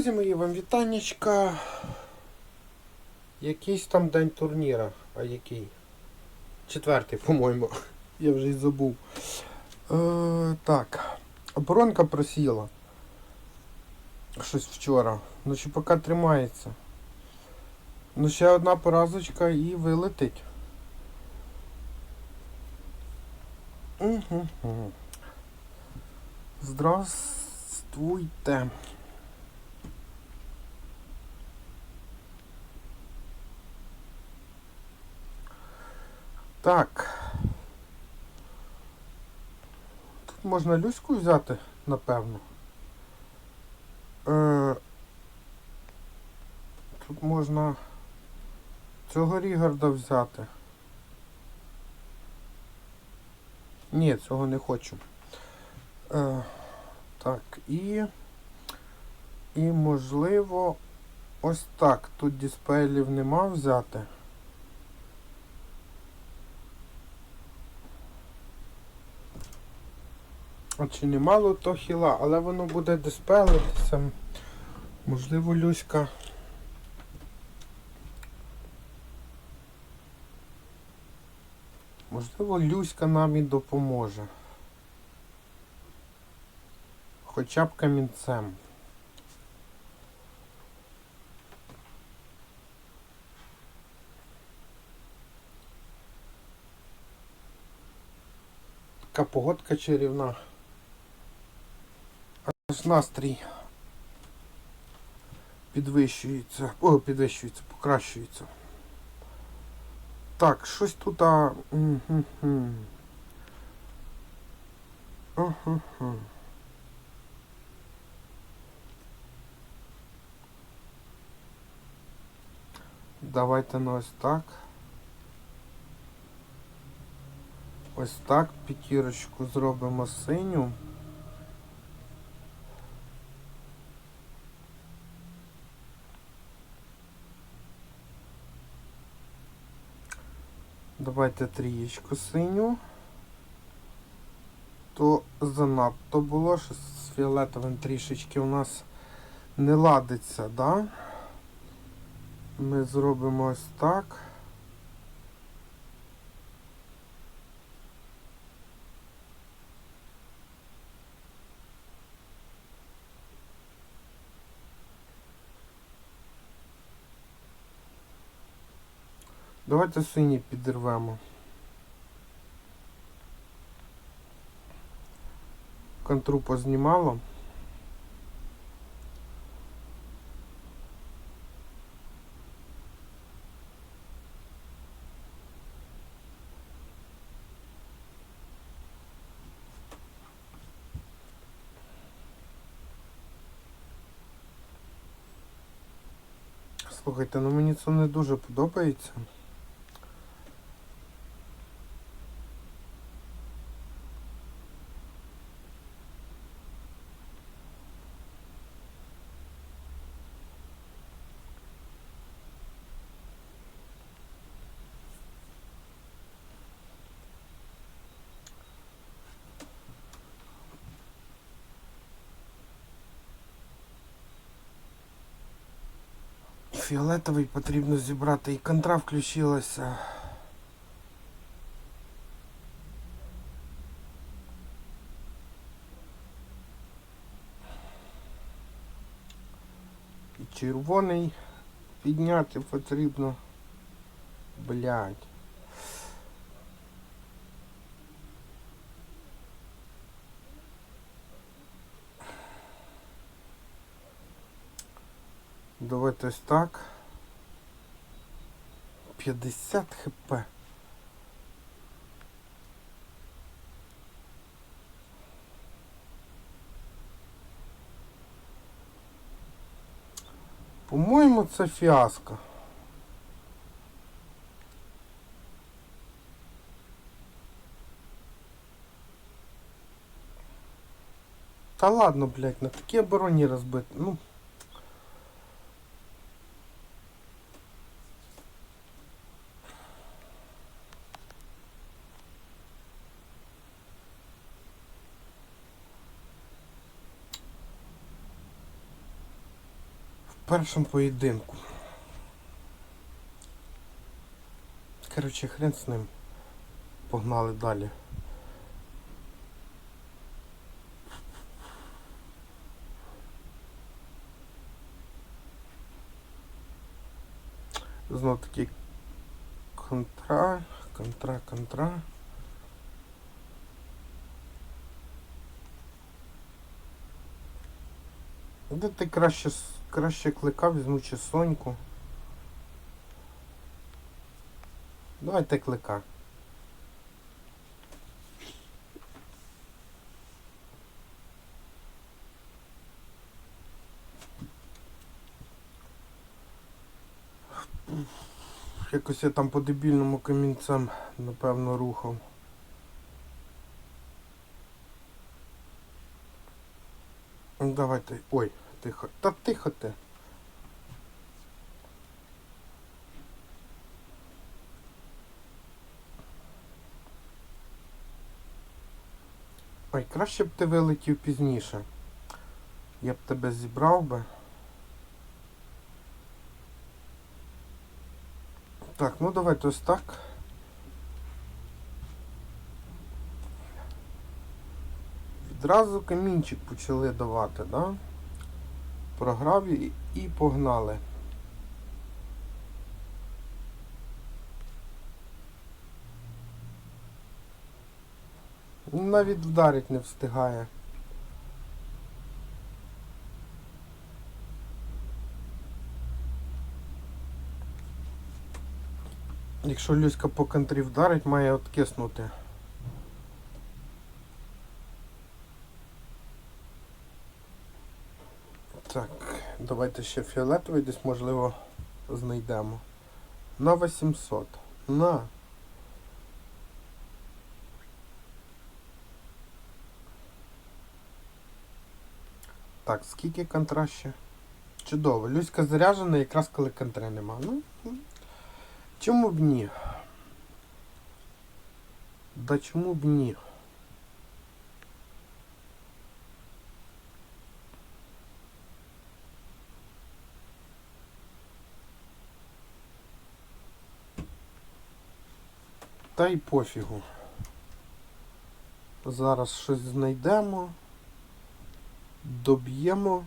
Друзі мої, вам вітаннячка. Якийсь там день турніра. А який? Четвертий, по-моєму. Я вже й забув. Е, так. Оборонка просіла. Щось вчора. Ну чи поки тримається. Ну ще одна поразочка і вилетить. Угу. Здравствуйте. Так. Тут можна люську взяти, напевно. Е, тут можна цього Рігарда взяти. Ні, цього не хочу. Е, так, і. І можливо ось так. Тут дисплеїв нема взяти. Чи немало то хіла, але воно буде диспелитися. Можливо, Люська. Можливо, Люська нам і допоможе. Хоча б камінцем. Така погодка чарівна. Аж настрій підвищується. О, підвищується, покращується. Так, щось тут. А... Давайте ну ось так. Ось так п'ятірочку зробимо синю. Давайте трієчку синю. То занадто було, що з фіолетовим трішечки у нас не ладиться, да? Ми зробимо ось так. Давайте синій підірвемо. Контру познімало. Слухайте, ну мені це не дуже подобається. Фіолетовий потрібно зібрати і контра включилася. І червоний підняти потрібно. Блять. Давайте ось так. 50 хп. По-моєму, це фіаско. Та ладно, блядь, на такі обороні розбити. Ну. Першому поєдинку. Коротше, хрен з ним. Погнали далі. Знов таки контра, контра, контра. Де ти краще, краще клика візьму чи соньку. Давайте клика. Якось я там по дебільному камінцям, напевно, рухав. Давайте. Ой, тихо. Та тихо ти. Ой, краще б ти вилетів пізніше. Я б тебе зібрав би. Так, ну давайте ось так. Відразу камінчик почали давати, да? Програв і, погнали. Навіть вдарить не встигає. Якщо Люська по контрі вдарить, має откиснути. Так, давайте ще фіолетовий десь можливо знайдемо. На 800. На. Так, скільки контра ще? Чудово. Люська заряджена якраз коли контри нема. Ну, чому б ні? Да чому б ні? Та й пофігу. Зараз щось знайдемо. Доб'ємо.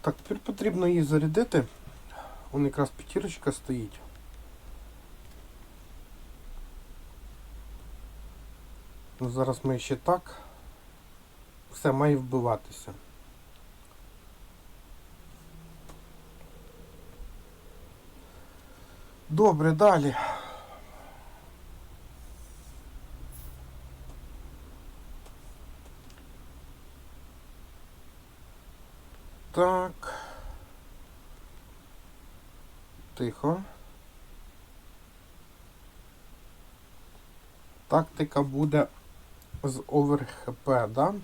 Так, тепер потрібно її зарядити. Вон якраз п'ятірочка стоїть. Ну, зараз ми ще так. Все має вбиватися. Добре, далі. Так. Тихо. Тактика буде з овер ХП, да?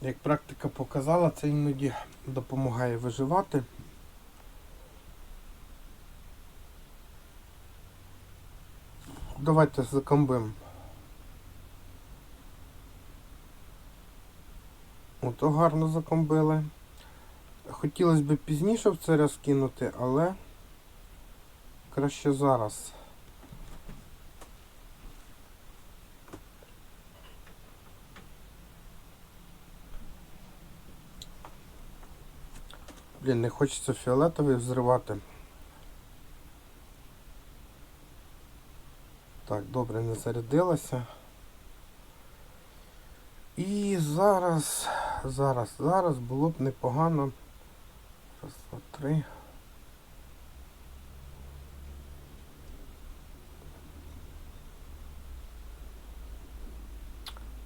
Як практика показала, це іноді допомагає виживати. Давайте закомбим. Ото гарно закомбили. Хотілося б пізніше в це розкинути, але краще зараз. Блін, не хочеться фіолетовий взривати. Так, добре, не зарядилася. І зараз, зараз, зараз було б непогано. Раз, два, три.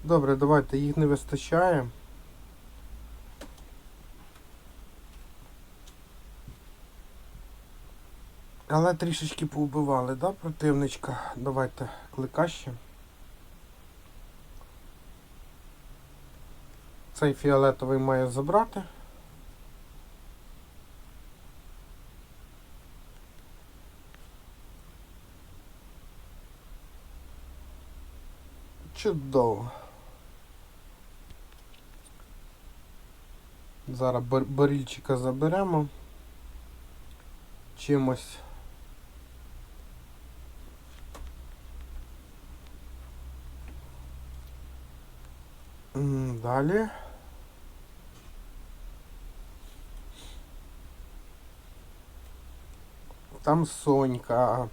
Добре, давайте, їх не вистачає. Але трішечки повбивали, да, противничка? Давайте клика ще. Цей фіолетовий має забрати. Чудово. Зараз бар- барільчика заберемо. Чимось. Далі. Там Сонька.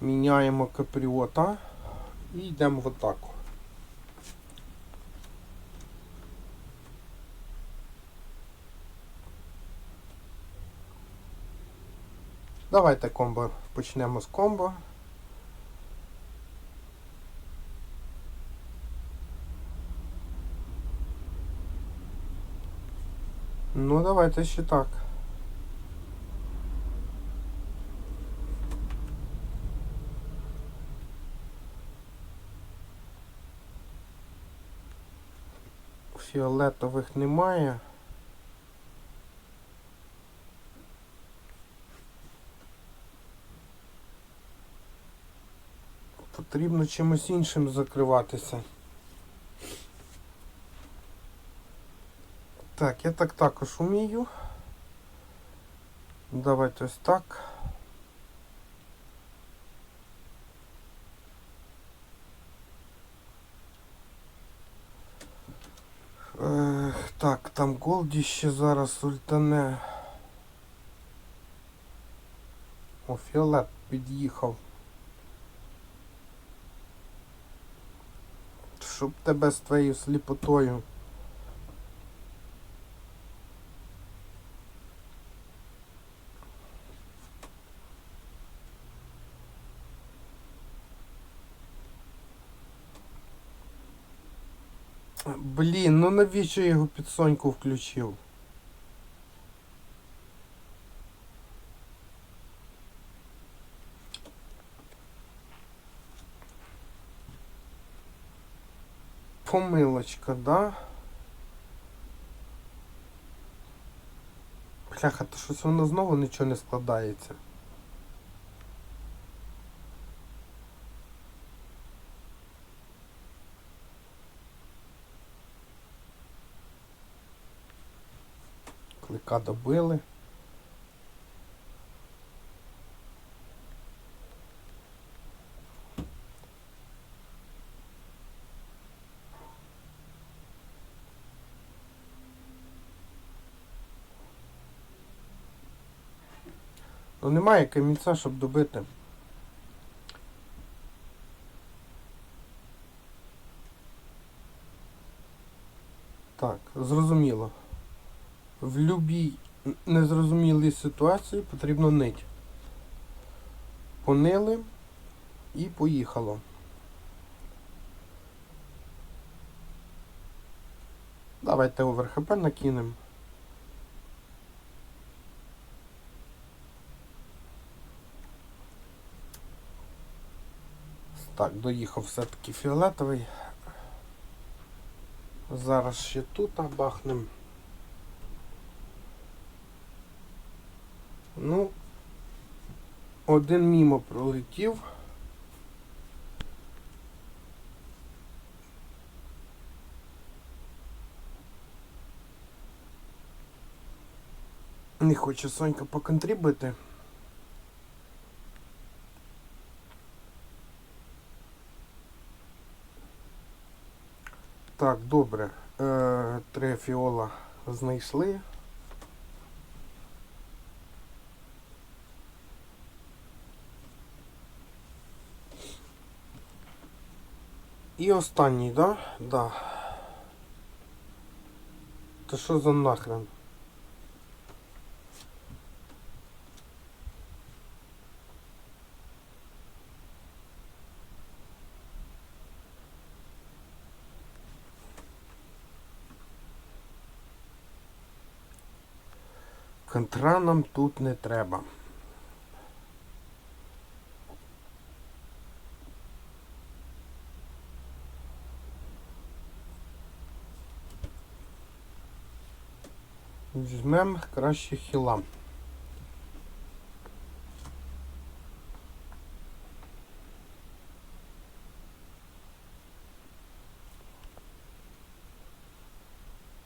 Міняємо капріота і йдемо в атаку. Давайте комбо. Почнемо з комбо. Ну, давайте ще так. Фіолетових немає. Потрібно чимось іншим закриватися. Так, я так також умію. Давайте ось так. Ех, так, там Голді ще зараз ультане. О, Фіолет під'їхав. Щоб тебе з твоєю сліпотою. Блін, ну навіщо його під Соньку включив? Помилочка, да? Бляха, то щось воно знову нічого не складається. Клика добили. Ну немає камінця, щоб добити. Так, зрозуміло. В любій незрозумілій ситуації потрібно нить. Понили і поїхало. Давайте оверхп накинемо. Так, доїхав все-таки фіолетовий. Зараз ще тут бахнем. Ну, один мімо пролетів. Не хоче Сонька поконтрібити. Так, добре. Е, три фіола знайшли. І останній, да? Да. Та що за нахрен? Контра нам тут не треба. Візьмемо краще хіла.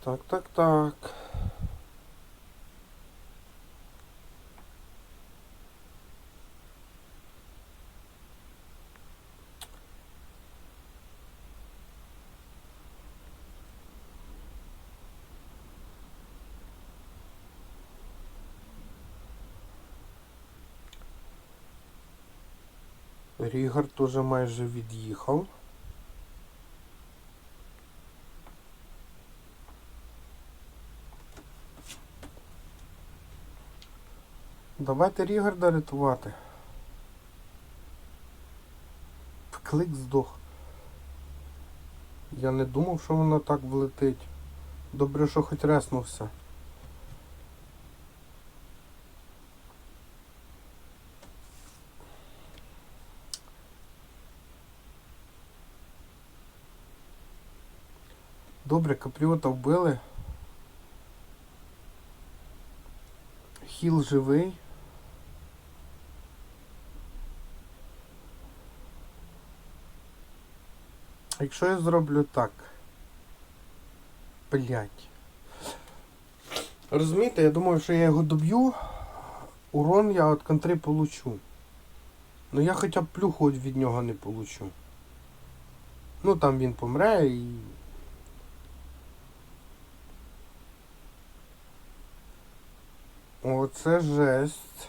Так, так, так. Рігард уже майже від'їхав. Давайте Рігарда рятувати. Клик здох. Я не думав, що воно так влетить. Добре, що хоч реснувся. Добре, капріота вбили. Хіл живий. Якщо я зроблю так. Блять. Розумієте, я думаю, що я його доб'ю, урон я від контри получу. Ну я хоча б плюху від нього не получу. Ну там він помре і. Оце жесть.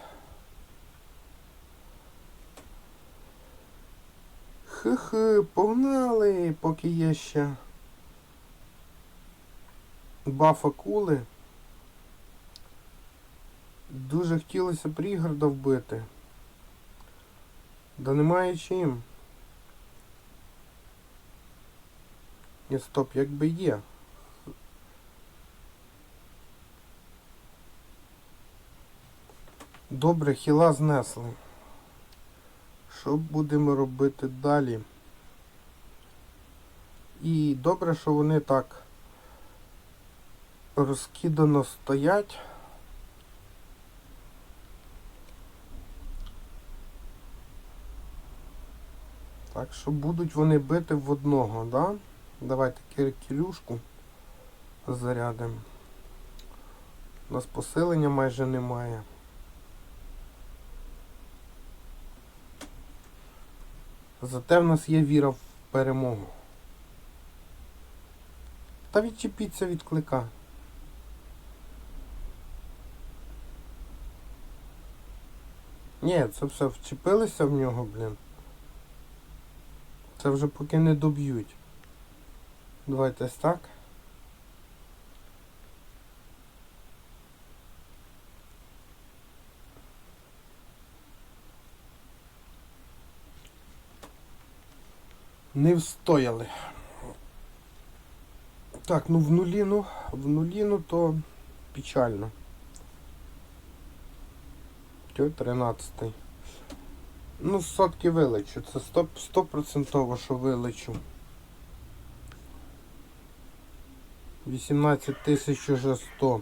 Хи-хи, погнали, поки є ще баф акули. Дуже хотілося пригорода вбити. Да немає чим. Ні, стоп, якби є. Добре, хіла знесли. Що будемо робити далі? І добре, що вони так розкидано стоять. Так що будуть вони бити в одного, да? Давайте киркілюшку зарядимо. У нас посилення майже немає. Зате в нас є віра в перемогу. Та відчепіться від клика. Ні, це все вчепилися в нього, блін. Це вже поки не доб'ють. Давайте так. Не встояли. Так, ну в нуліну, в нуліну то печально. Тьо 13. Ну, сотки вилечу. Це 100%, 100% що вилечу. 18 тисяч уже 100.